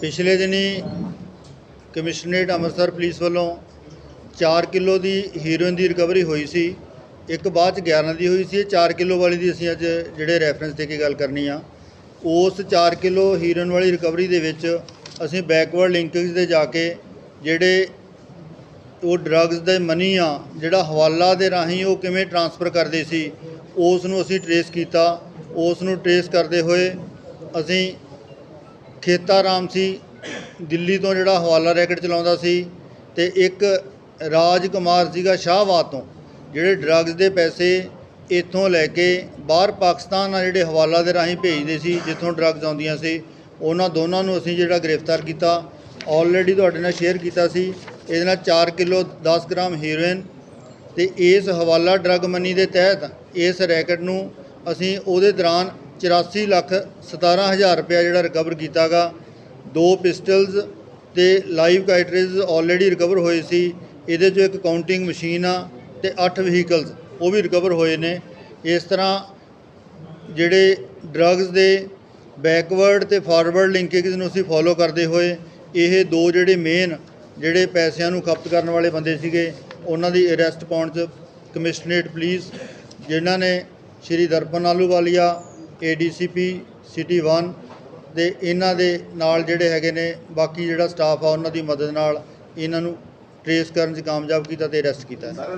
ਪਿਛਲੇ ਦਿਨੀ commissionerate Amritsar police ਵੱਲੋਂ 4 ਕਿਲੋ ਦੀ ਹੀਰੋਇਨ ਦੀ ਰਿਕਵਰੀ ਹੋਈ ਸੀ। ਇੱਕ ਬਾਅਦ ਚ 11 ਦੀ ਹੋਈ ਸੀ। ਇਹ 4 ਕਿਲੋ ਵਾਲੀ ਦੀ ਅਸੀਂ ਅੱਜ ਜਿਹੜੇ ਰੈਫਰੈਂਸ ਦੇ ਕੇ ਗੱਲ ਕਰਨੀ ਆ। ਉਸ 4 ਕਿਲੋ ਹੀਰੋਇਨ ਵਾਲੀ ਰਿਕਵਰੀ ਦੇ ਵਿੱਚ ਅਸੀਂ ਬੈਕਵਰਡ ਲਿੰਕੇਜ ਤੇ ਜਾ ਕੇ ਜਿਹੜੇ ਉਹ ਡਰੱਗਸ ਦੇ ਮਨੀ ਆ, ਜਿਹੜਾ ਹਵਾਲਾ ਦੇ ਰਾਹੀਂ ਉਹ ਕਿਵੇਂ ਟਰਾਂਸਫਰ ਕਰਦੇ ਸੀ, ਉਸ ਨੂੰ ਅਸੀਂ ਟਰੇਸ ਕੀਤਾ। ਉਸ ਨੂੰ ਟਰੇਸ ਕਰਦੇ ਹੋਏ ਅਸੀਂ ਖੇਤਾ ਰਾਮ ਸੀ, ਦਿੱਲੀ ਤੋਂ ਜਿਹੜਾ ਹਵਾਲਾ ਰੈਕਟ ਚਲਾਉਂਦਾ ਸੀ ਤੇ ਇੱਕ ਰਾਜ ਕੁਮਾਰ ਸੀਗਾ ਸ਼ਾਹਬਾਦ ਤੋਂ, ਜਿਹੜੇ ਡਰੱਗਸ ਦੇ ਪੈਸੇ ਇੱਥੋਂ ਲੈ ਕੇ ਬਾਹਰ ਪਾਕਿਸਤਾਨ ਨਾਲ ਜਿਹੜੇ ਹਵਾਲਾ ਦੇ ਰਾਹੀਂ ਭੇਜਦੇ ਸੀ, ਜਿੱਥੋਂ ਡਰੱਗਸ ਆਉਂਦੀਆਂ ਸੀ, ਉਹਨਾਂ ਦੋਨਾਂ ਨੂੰ ਅਸੀਂ ਜਿਹੜਾ ਗ੍ਰਿਫਤਾਰ ਕੀਤਾ ਆਲਰੇਡੀ ਤੁਹਾਡੇ ਨਾਲ ਸ਼ੇਅਰ ਕੀਤਾ ਸੀ, ਇਹਦੇ ਨਾਲ 4 ਕਿਲੋ 10 ਗ੍ਰਾਮ ਹੀਰੋਇਨ ਤੇ ਇਸ ਹਵਾਲਾ ਡਰੱਗ ਮਨੀ ਦੇ ਤਹਿਤ ਇਸ ਰੈਕਟ ਨੂੰ ਅਸੀਂ ਉਹਦੇ ਦੌਰਾਨ 84 ਲੱਖ 17000 ਰੁਪਇਆ ਜਿਹੜਾ ਰਿਕਵਰ ਕੀਤਾਗਾ। ਦੋ ਪਿਸਟਲਸ ਤੇ ਲਾਈਵ ਕਾਈਟਰੇਜ ਆਲਰੇਡੀ ਰਿਕਵਰ ਹੋਏ ਸੀ। ਇਹਦੇ 'ਚੋਂ ਇੱਕ ਕਾਊਂਟਿੰਗ ਮਸ਼ੀਨ ਆ ਤੇ 8 ਵਹੀਕਲਸ ਉਹ ਵੀ ਰਿਕਵਰ ਹੋਏ ਨੇ। ਇਸ ਤਰ੍ਹਾਂ ਜਿਹੜੇ ਡਰੱਗਸ ਦੇ ਬੈਕਵਰਡ ਤੇ ਫਾਰਵਰਡ ਲਿੰਕੇਜ ਨੂੰ ਅਸੀਂ ਫੋਲੋ ਕਰਦੇ ਹੋਏ, ਇਹ ਦੋ ਜਿਹੜੇ ਮੇਨ ਜਿਹੜੇ ਪੈਸਿਆਂ ਨੂੰ ਖਪਤ ਕਰਨ ਵਾਲੇ ਬੰਦੇ ਸੀਗੇ, ਉਹਨਾਂ ਦੀ ਅਰੈਸਟ ਪਾਉਣ 'ਚ ਕਮਿਸ਼ਨਰੇਟ ਪੁਲਿਸ ਜਿਨ੍ਹਾਂ ਨੇ ਸ਼੍ਰੀ ਦਰਪਨ ਆਲੂਵਾਲੀਆ ਏਡੀਸੀਪੀ ਸਿਟੀ 1 ਤੇ ਇਹਨਾਂ ਦੇ ਨਾਲ ਜਿਹੜੇ ਹੈਗੇ ਨੇ, ਬਾਕੀ ਜਿਹੜਾ ਸਟਾਫ ਆ ਉਹਨਾਂ ਦੀ ਮਦਦ ਨਾਲ ਇਹਨਾਂ ਨੂੰ ਟਰੇਸ ਕਰਨ 'ਚ ਕਾਮਯਾਬ ਕੀਤਾ ਤੇ ਅਰੈਸਟ ਕੀਤਾ ਸਰ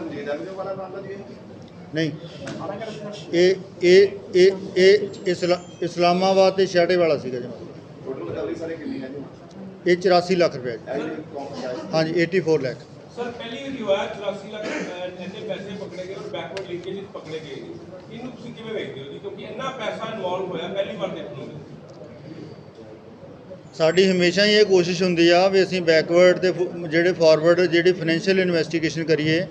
ਨਹੀਂ, ਇਹ ਇਹ ਇਹ ਇਹ ਇਸਲਾ- ਇਸਲਾਮਾਬਾਦ ਤੇ ਸ਼ਾਟੇ ਵਾਲਾ ਸੀਗਾ ਜੀ। ਇਹ 84 ਲੱਖ ਰੁਪਏ ਹਾਂਜੀ 84 ਲੱਖ। ਸਰ, ਪਹਿਲੀ ਵਾਰੀ 84 ਲੱਖ ਇੰਨੇ ਪੈਸੇ ਪਕੜੇ ਗਏ ਔਰ ਬੈਕਵਰਡ ਲਿੰਕੇਜ ਪਕੜੇ ਗਏ। ਇਹਨੂੰ ਤੁਸੀਂ ਕਿਵੇਂ ਵੇਖਦੇ ਹੋ ਜੀ? ਕਿਉਂਕਿ ਇੰਨਾ ਪੈਸਾ ਇਨਵੋਲਵ ਹੋਇਆ, ਪਹਿਲੀ ਵਾਰ ਦੇਖਦੇ ਹੋ ਸਾਡੀ ਹਮੇਸ਼ਾ ਹੀ ਇਹ ਕੋਸ਼ਿਸ਼ ਹੁੰਦੀ ਆ ਵੀ ਅਸੀਂ ਬੈਕਵਰਡ ਤੇ ਫ- ਜਿਹੜੇ ਫਾਰਵਰਡ ਜਿਹੜੀ ਫਾਈਨੈਂਸ਼ੀਅਲ ਇਨਵੈਸਟੀਗੇਸ਼ਨ ਕਰੀਏ।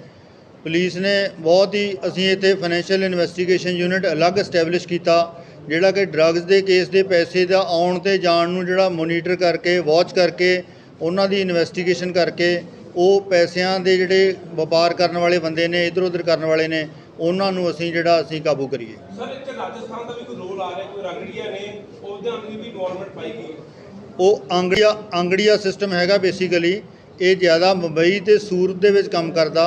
ਪੁਲਿਸ ਨੇ ਬਹੁਤ ਹੀ, ਅਸੀਂ ਇੱਥੇ ਫਾਈਨੈਂਸ਼ੀਅਲ ਇਨਵੈਸਟੀਗੇਸ਼ਨ ਯੂਨਿਟ ਅਲੱਗ ਐਸਟੈਬਲਿਸ਼ ਕੀਤਾ, ਜਿਹੜਾ ਕਿ ਡਰੱਗਸ ਦੇ ਕੇਸ ਦੇ ਪੈਸੇ ਦਾ ਆਉਣ ਤੇ ਜਾਣ ਨੂੰ ਜਿਹੜਾ ਮੋਨੀਟਰ ਕਰਕੇ ਵਾਚ ਕਰਕੇ, ਉਹਨਾਂ ਦੀ ਇਨਵੈਸਟੀਗੇਸ਼ਨ ਕਰਕੇ, ਉਹ ਪੈਸਿਆਂ ਦੇ ਜਿਹੜੇ ਵਪਾਰ ਕਰਨ ਵਾਲੇ ਬੰਦੇ ਨੇ ਇਧਰ ਉਧਰ ਕਰਨ ਵਾਲੇ ਨੇ ਉਹਨਾਂ ਨੂੰ ਅਸੀਂ ਜਿਹੜਾ ਅਸੀਂ ਕਾਬੂ ਕਰੀਏ। ਸਰ ਇੱਥੇ ਰਾਜਸਥਾਨ ਦਾ ਵੀ ਕੋਈ ਰੋਲ ਆ ਰਿਹਾ ਕੋਈ ਰੰਗੜੀਆਂ ਨੇ ਉਹਦੇ ਨਾਲ ਵੀ ਇਨਵੋਲਵਮੈਂਟ ਪਾਈ ਗਈ ਉਹ ਅੰਗੜੀਆ ਅੰਗੜੀਆ ਸਿਸਟਮ ਹੈਗਾ ਬੇਸਿਕਲੀ ਇਹ ਜ਼ਿਆਦਾ ਮੁੰਬਈ ਤੇ ਸੂਰਤ ਦੇ ਵਿੱਚ ਕੰਮ ਕਰਦਾ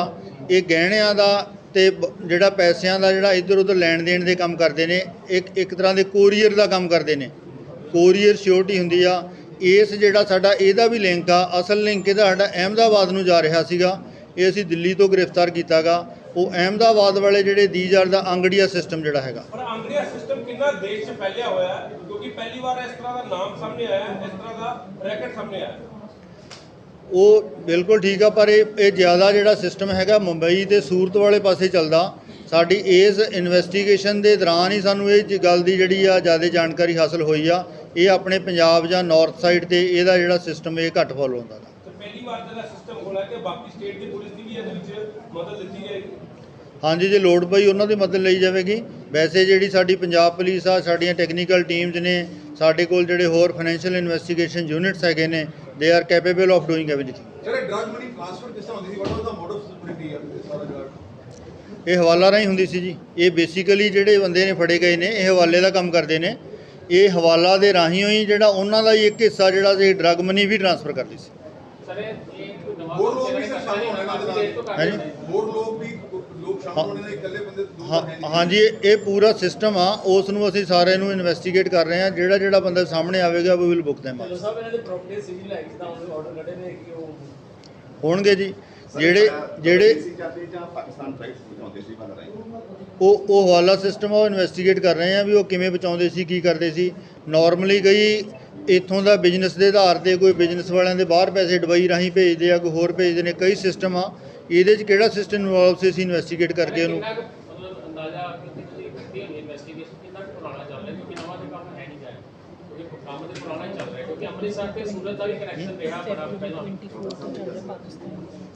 ਇਹ ਗਹਿਣਿਆਂ ਦਾ ਤੇ ਜਿਹੜਾ ਪੈਸਿਆਂ ਦਾ ਜਿਹੜਾ ਇੱਧਰ ਉੱਧਰ ਲੈਣ ਦੇਣ ਦੇ ਕੰਮ ਕਰਦੇ ਨੇ ਇੱਕ ਇੱਕ ਤਰ੍ਹਾਂ ਦੇ ਕੋਰੀਅਰ ਦਾ ਕੰਮ ਕਰਦੇ ਨੇ। ਕੋਰੀਅਰ ਸਿਕਿਉਰਿਟੀ ਹੁੰਦੀ ਆ ਇਸ ਜਿਹੜਾ ਸਾਡਾ ਇਹਦਾ ਵੀ ਲਿੰਕ ਆ ਅਸਲ ਲਿੰਕ ਇਹਦਾ ਸਾਡਾ ਅਹਿਮਦਾਬਾਦ ਨੂੰ ਜਾ ਰਿਹਾ ਸੀਗਾ ਇਹ ਅਸੀਂ ਦਿੱਲੀ ਤੋਂ ਗ੍ਰਿਫਤਾਰ ਕੀਤਾਗਾ। ਉਹ ਅਹਿਮਦਾਬਾਦ ਵਾਲੇ ਜਿਹੜੇ ਦੀਜ ਆਰ ਦਾ ਅੰਗੜੀਆ ਸਿਸਟਮ ਜਿਹੜਾ ਹੈਗਾ। ਪਰ ਅੰਗਰੇਜ਼ ਸਿਸਟਮ ਕਿੰਨਾ ਦੇਸ਼ 'ਚ ਫੈਲਿਆ ਹੋਇਆ ਹੈ? ਕਿਉਂਕਿ ਪਹਿਲੀ ਵਾਰ ਇਸ ਤਰ੍ਹਾਂ ਦਾ ਨਾਮ ਸਾਹਮਣੇ ਆਇਆ ਹੈ, ਇਸ ਤਰ੍ਹਾਂ ਦਾ ਰੈਕਟ ਸਾਹਮਣੇ ਆਇਆ। ਉਹ ਬਿਲਕੁਲ ਠੀਕ ਆ ਪਰ ਇਹ ਇਹ ਜ਼ਿਆਦਾ ਜਿਹੜਾ ਸਿਸਟਮ ਹੈਗਾ ਮੁੰਬਈ ਤੇ ਸੂਰਤ ਵਾਲੇ ਪਾਸੇ ਚੱਲਦਾ। ਸਾਡੀ ਇਸ ਇਨਵੈਸਟੀਗੇਸ਼ਨ ਦੇ ਦੌਰਾਨ ਹੀ ਸਾਨੂੰ ਇਹ ਗੱਲ ਦੀ ਜਿਹੜੀ ਆ ਜ਼ਿਆਦਾ ਜਾਣਕਾਰੀ ਹਾਸਲ ਹੋਈ ਆ। ਇਹ ਆਪਣੇ ਪੰਜਾਬ ਜਾਂ ਨਾਰਥ ਸਾਈਡ ਤੇ ਇਹਦਾ ਜਿਹੜਾ ਸਿਸਟਮ ਇਹ ਘੱਟ ਫੋਲੋ ਹੁੰਦਾ ਪਹਿਲੀ ਵਾਰ ਜਿਹੜਾ ਸਿਸਟਮ ਹੋਣਾ ਕਿ ਬਾਕੀ ਸਟੇਟ ਦੀ ਪੁਲਿਸ ਦੀ ਵੀ ਇਹਦੇ ਵਿੱਚ ਮਦਦ ਦਿੱਤੀ ਜਾਏਗੀ। ਹਾਂਜੀ ਜੇ ਲੋੜ ਪਈ ਉਹਨਾਂ ਦੀ ਮਦਦ ਲਈ ਜਾਵੇਗੀ। ਵੈਸੇ ਜਿਹੜੀ ਸਾਡੀ ਪੰਜਾਬ ਪੁਲਿਸ ਆ ਸਾਡੀਆਂ ਟੈਕਨੀਕਲ ਟੀਮਸ ਨੇ ਸਾਡੇ ਕੋਲ ਜਿਹੜੇ ਹੋਰ ਫਾਈਨੈਂਸ਼ੀਅਲ ਇਨਵੈਸਟੀਗੇਸ਼ਨ ਯੂਨਿਟਸ ਹੈਗੇ ਨੇ they are capable of doing everything ਜਿਹੜੇ ਡਰਗ ਮਨੀ ਟ੍ਰਾਂਸਫਰ ਕਿਸ ਤਰ੍ਹਾਂ ਹੁੰਦੀ ਸੀ? ਵਾਟ ਵਾਸ ਦਾ ਮੋਡ ਆਫ ਸਾਰਾ ਜਿਹੜਾ ਇਹ ਹਵਾਲਾ ਰਾਹੀਂ ਹੁੰਦੀ ਸੀ ਜੀ। ਇਹ ਬੇਸਿਕਲੀ ਜਿਹੜੇ ਬੰਦੇ ਨੇ ਫੜੇ ਗਏ ਨੇ ਇਹ ਹਵਾਲੇ ਦਾ ਕੰਮ ਕਰਦੇ ਨੇ। ਇਹ ਹਵਾਲਾ ਦੇ ਰਾਹੀਂ ਹੀ ਜਿਹੜਾ ਉਹਨਾਂ ਦਾ ਹੀ ਇੱਕ ਹਿੱਸਾ ਜਿਹੜਾ ਸੀ ਡਰਗ ਮਨੀ ਵੀ ਟ੍ਰਾਂਸਫਰ ਕਰਦੀ ਸੀ। ਸਰ ਹੋਰ ਲੋਕ ਵੀ ਹੈ, ਸ਼ਾਮਲ ਹੋਣੇ ਨਾਲ ਤੋਂ। ਰਹੇ ਨੇ। ਹੋਰ ਲੋਕ ਵੀ ਲੋਕ ਸ਼ਾਮਲ ਹੋਣੇ ਨੇ ਇਕੱਲੇ ਬੰਦੇ ਦੋ ਹਾਂ ਹੈ ਨਹੀਂ ਹਾਂਜੀ ਇਹ ਇਹ ਪੂਰਾ ਸਿਸਟਮ ਆ ਉਸ ਨੂੰ ਅਸੀਂ ਸਾਰਿਆਂ ਨੂੰ ਇਨਵੈਸਟੀਗੇਟ ਕਰ ਰਹੇ ਹਾਂ ਜਿਹੜਾ ਜਿਹੜਾ ਬੰਦਾ ਸਾਹਮਣੇ ਆਵੇਗਾ we will book them up। Dhillon Sahib ਇਹਨਾਂ ਦੇ ਪ੍ਰਾਪਰਟੀ ਸਿਵਲ ਹੈ ਜਿੱਦਾਂ ਉਹਦੇ ਆਰਡਰ ਕੱਢੇ ਨੇ ਕਿ ਉਹ ਹੋਣਗੇ ਜੀ ਜਿਹੜੇ ਜਿਹੜੇ ਸੀ ਜਾਂਦੇ ਜਾਂ ਪਾਕਿਸਤਾਨ ਫਲਾਈਟਸ ਪਹੁੰਚਾਉਂਦੇ ਸੀ ਬੰਦ ਰਾਈ ਉਹ ਉਹ ਹਵਾਲਾ ਸਿਸਟਮ ਆ ਉਹ ਇਨਵੈਸਟੀਗੇਟ ਕਰ ਰਹੇ ਆ ਵੀ ਉਹ ਕਿਵੇਂ ਬਚਾਉਂਦੇ ਸੀ ਕੀ ਕਰਦੇ ਸੀ ਨਾਰਮਲੀ ਕਈ ਇੱਥੋਂ ਦਾ ਬਿਜ਼ਨਸ ਦੇ ਆਧਾਰ ਤੇ ਕੋਈ ਬਿਜ਼ਨਸ ਵਾਲਿਆਂ ਦੇ ਬਾਹਰ ਪੈਸੇ ਦੁਬਈ ਰਾਹੀਂ ਭੇਜਦੇ ਆ ਕੋਈ ਹੋਰ ਭੇਜਦੇ ਨੇ ਕਈ ਸਿਸਟਮ ਆ। ਇਹਦੇ 'ਚ ਕਿਹੜਾ ਸਿਸਟਮ ਇਨਵੋਲਵ ਸੀ ਅਸੀਂ ਇਨਵੈਸਟੀਗੇਟ ਕਰਕੇ ਉਹਨੂੰ। ਕੰਮ ਤੇ ਪੁਰਾਣਾ ਚੱਲ ਰਿਹਾ ਕਿਉਂਕਿ ਅੰਮ੍ਰਿਤਸਰ ਤੇ ਸੂਰਤ ਦਾ ਵੀ ਕਨੈਕਸ਼ਨ ਰਿਹਾ ਬੜਾ ਪਹਿਲਾਂ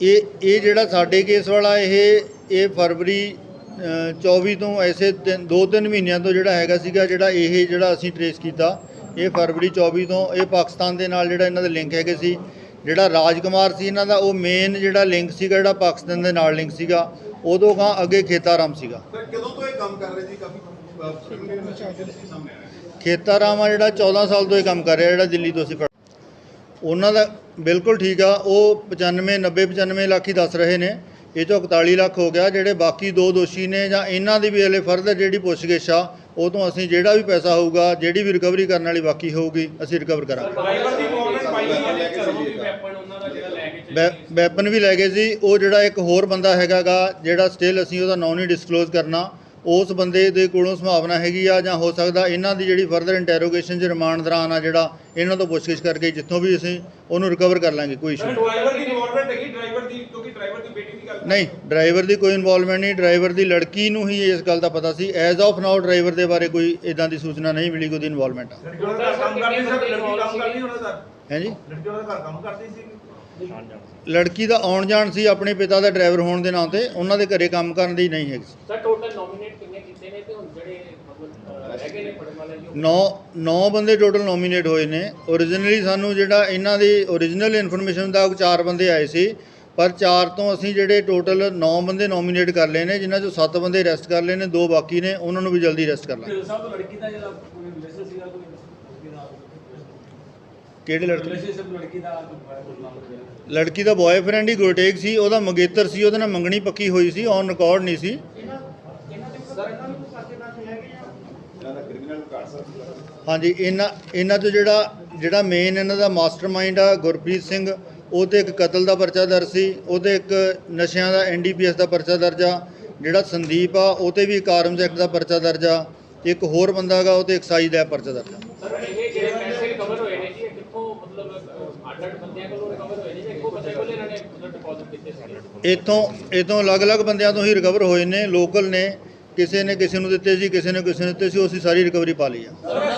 ਇਹ ਇਹ ਜਿਹੜਾ ਸਾਡੇ ਕੇਸ ਵਾਲਾ ਇਹ ਇਹ ਫਰਵਰੀ ਅ, 24 ਤੋਂ ਐਸੇ ਤਿੰਨ- ਦੋ ਤਿੰਨ ਮਹੀਨਿਆਂ ਤੋਂ ਜਿਹੜਾ ਹੈਗਾ ਸੀਗਾ ਜਿਹੜਾ ਇਹ ਜਿਹੜਾ ਅਸੀਂ ਟਰੇਸ ਕੀਤਾ ਇਹ ਫਰਵਰੀ 24 ਤੋਂ ਇਹ ਪਾਕਿਸਤਾਨ ਦੇ ਨਾਲ ਜਿਹੜਾ ਇਹਨਾਂ ਦੇ ਲਿੰਕ ਹੈਗੇ ਸੀ ਜਿਹੜਾ ਰਾਜਕੁਮਾਰ ਸੀ ਇਹਨਾਂ ਦਾ ਉਹ ਮੇਨ ਜਿਹੜਾ ਲਿੰਕ ਸੀਗਾ ਜਿਹੜਾ ਪਾਕਿਸਤਾਨ ਦੇ ਨਾਲ ਲਿੰਕ ਸੀਗਾ ਉਦੋਂ ਕਾਂ ਅੱਗੇ ਖੇਤਾਰਾਮ ਸੀਗਾ। ਸਰ ਕਦੋਂ ਤੋਂ ਇਹ ਕੰਮ ਕਰ ਰਹੇ ਜੀ ਕਾਫੀ ਇਨਵੈਸਟੀਗੇਸ਼ਨ ਸੀ ਸਾਹਮਣੇ ਆਇਆ ਖੇਤਾਰਾਮ ਆ ਜਿਹੜਾ 14 ਸਾਲ ਤੋਂ ਇਹ ਕੰਮ ਕਰ ਰਿਹਾ ਜਿਹੜਾ ਦਿੱਲੀ ਤੋਂ ਅਸੀਂ ਫੜ ਉਹਨਾਂ ਦਾ ਬਿਲਕੁਲ ਠੀਕ ਆ ਉਹ 95 90 95 ਲੱਖ ਹੀ ਦੱਸ ਰਹੇ ਨੇ। ਇਹ ਤੋਂ 41 ਲੱਖ ਹੋ ਗਿਆ ਜਿਹੜੇ ਬਾਕੀ ਦੋ ਦੋਸ਼ੀ ਨੇ ਜਾਂ ਇਹਨਾਂ ਦੀ ਵੀ ਹਲੇ ਫਰਦਰ ਜਿਹੜੀ ਪੁੱਛਗਿੱਛ ਆ ਉਹ ਤੋਂ ਅਸੀਂ ਜਿਹੜਾ ਵੀ ਪੈਸਾ ਹੋਊਗਾ ਜਿਹੜੀ ਵੀ ਰਿਕਵਰੀ ਕਰਨ ਵਾਲੀ ਬਾਕੀ ਹੋਊਗੀ ਅਸੀਂ ਰਿਕਵਰ ਕਰਾਂਗੇ। ਵੈਪਨ ਵੈ- ਲੈ ਗਏ ਸੀ। ਉਹ ਜਿਹੜਾ ਇੱਕ ਹੋਰ ਬੰਦਾ ਹੈਗਾਗਾ ਜਿਹੜਾ ਸਟਿਲ ਅਸੀਂ ਉਹਦਾ ਨਾਂ ਨਹੀਂ ਡਿਸਕਲੋਜ਼ ਕਰਨਾ ਉਸ ਬੰਦੇ ਦੇ ਕੋਲੋਂ ਸੰਭਾਵਨਾ ਹੈਗੀ ਆ ਜਾਂ ਹੋ ਸਕਦਾ ਇਹਨਾਂ ਦੀ ਜਿਹੜੀ ਫਰਦਰ ਇੰਟਰੋਗੇਸ਼ਨ ਚ ਰਿਮਾਂਡ ਦੌਰਾਨ ਆ ਜਿਹੜਾ ਇਹਨਾਂ ਤੋਂ ਪੁੱਛਗਿੱਛ ਕਰਕੇ ਜਿੱਥੋਂ ਵੀ ਅਸੀਂ ਉਹਨੂੰ ਰਿਕਵਰ ਕਰ ਲਾਂਗੇ ਕੋਈ ਇਸ਼ੂ ਨਹੀਂ। ਡਰਾਈਵਰ ਦੀ ਇਨਵੋਲਵਮੈਂਟ ਹੈਗੀ ਡਰਾਈਵਰ ਦੀ ਕਿਉਂਕਿ ਡਰਾਈਵਰ ਦੀ ਬੇਟੀ ਦੀ ਗੱਲ ਨਹੀਂ ਡਰਾਈਵਰ ਦੀ ਕੋਈ ਇਨਵੋਲਵਮੈਂਟ ਨਹੀਂ ਡਰਾਈਵਰ ਦੀ ਲੜਕੀ ਨੂੰ ਹੀ ਇਸ ਗੱਲ ਦਾ ਪਤਾ ਸੀ। ਐਜ਼ ਆਫ ਨਾਓ ਡਰਾਈਵਰ ਦੇ ਬਾਰੇ ਕੋਈ ਇਦਾਂ ਦੀ ਸੂਚਨਾ ਨਹੀਂ ਮਿਲੀ ਕਿ ਉਹਦੀ ਇਨਵੋਲਵਮੈਂਟ ਆ। ਲੜਕੀ ਉਹਨਾਂ ਦਾ ਕੰਮ ਕਰਦੀ ਸੀ ਲੜਕੀ ਕੰਮ ਕਰਦੀ ਉਹਨਾਂ ਦਾ ਹੈ ਜੀ? ਲੜਕੀ ਦਾ ਘਰ ਕੰਮ ਕਰਦੀ ਸੀ? ਲੜਕੀ ਦਾ ਆਉਣ ਜਾਣ ਸੀ ਆਪਣੇ ਪਿਤਾ ਦਾ ਡਰਾਈਵਰ ਹੋਣ ਦੇ ਨਾਂ ਤੇ ਉਹਨਾਂ ਦੇ ਘਰੇ ਕੰਮ ਕਰਨ ਦੀ ਨਹੀਂ ਹੈਗੀ। ਸਰ ਟੋਟਲ ਨੋਮੀਨੇਟ ਕਿੰਨੇ ਕੀਤੇ ਨੇ ਤੇ ਹੁਣ ਜਿਹੜੇ ਨੇ ਨੌ ਨੌ ਬੰਦੇ ਟੋਟਲ ਨੋਮੀਨੇਟ ਹੋਏ ਨੇ। ਓਰੀਜਨਲੀ ਸਾਨੂੰ ਜਿਹੜਾ ਇਹਨਾਂ ਦੀ ਓਰੀਜਨਲ ਇਨਫੋਰਮੇਸ਼ਨ ਦਾ ਚਾਰ ਬੰਦੇ ਆਏ ਸੀ ਪਰ ਚਾਰ ਤੋਂ ਅਸੀਂ ਜਿਹੜੇ ਟੋਟਲ 9 ਬੰਦੇ ਨੋਮੀਨੇਟ ਕਰ ਲਏ ਨੇ ਜਿਨ੍ਹਾਂ ਚੋਂ 7 ਬੰਦੇ ਅਰੈਸਟ ਕਰ ਲਏ ਨੇ ਦੋ ਬਾਕੀ ਨੇ ਉਹਨਾਂ ਨੂੰ ਵੀ ਜਲਦੀ ਅਰੈਸਟ ਕਰ ਲਾਂਗੇ। ਸਾਹਿਬ ਲੜਕੀ ਦਾ ਜਿਹੜਾ ਕੋਈ ਰਿਲੇਸ਼ਨ ਸੀਗਾ ਕੋਈ ਲੜਕੀ ਦਾ ਕਿਹੜੇ ਲੜਕੇ? ਲੜਕੀ ਦਾ ਕੋਈ ਨਾਮ ਲੱਗਿਆ ਲੜਕੀ ਦਾ ਬॉयਫ੍ਰੈਂਡ ਹੀ ਗੁਰਟੇਕ ਸੀ ਉਹਦਾ ਮੰਗੇਤਰ ਸੀ ਉਹਦੇ ਨਾਲ ਮੰਗਣੀ ਪੱਕੀ ਹੋਈ ਸੀ ਔਨ ਰਿਕਾਰਡ ਨਹੀਂ ਸੀ। ਹਾਂਜੀ ਇਹਨਾਂ ਇਹਨਾਂ ਤੋਂ ਜਿਹੜਾ ਜਿਹੜਾ ਮੇਨ ਇਹਨਾਂ ਦਾ ਮਾਸਟਰਮਾਈਂਡ ਆ ਗੁਰਪ੍ਰੀਤ ਸਿੰਘ ਉਹ ਤੇ ਇੱਕ ਕਤਲ ਦਾ ਪਰਚਾ ਦਰਜ ਸੀ ਉਹ ਤੇ ਇੱਕ ਨਸ਼ਿਆਂ ਦਾ ਐਨਡੀਪੀਐਸ ਦਾ ਪਰਚਾ ਦਰਜ ਆ ਜਿਹੜਾ ਸੰਦੀਪ ਆ ਉਹ ਤੇ ਵੀ ਇੱਕ ਆਰਮਸ ਐਕਟ ਦਾ ਪਰਚਾ ਦਰਜ ਆ ਇੱਕ ਹੋਰ ਬੰਦਾ ਹੈਗਾ ਉਹ ਤੇ ਐਕਸਾਈਜ਼ ਦਾ ਪਰਚਾ ਦਰਜ ਆ। ਸਰ ਇਹ ਜਿਹੜੇ ਪੈਸੇ ਰਿਕਵਰ ਹੋਏ ਨੇ ਜੀ ਇਹ ਕਿੱਥੋਂ ਮਤਲਬ ਅਹ, ਅੱਡ ਅੱਡ ਬੰਦਿਆਂ ਕੋਲੋਂ ਰਿਕਵਰ ਹੋਏ ਨੇ ਜਾਂ ਇੱਕੋ ਬੰਦੇ ਕੋਲ ਇਹਨਾਂ ਨੇ ਮਤਲਬ ਡਿਪੋਜ਼ਿਟ ਕੀਤੇ ਸੀ? ਇੱਥੋਂ ਇਤੋਂ ਅਲੱਗ-ਅਲੱਗ ਬੰਦਿਆਂ ਤੋਂ ਹੀ ਰਿਕਵਰ ਹੋਏ ਨੇ ਲੋਕਲ ਨੇ ਕਿਸੇ ਨੇ ਕਿਸੇ ਨੂੰ ਦਿੱਤੇ ਸੀ ਕਿਸੇ ਨੇ ਕਿਸੇ ਨੂੰ ਦਿੱਤੇ ਸੀ ਉਹ ਅਸੀਂ ਸਾਰੀ ਰਿਕਵਰੀ ਪਾ ਲਈ ਆ।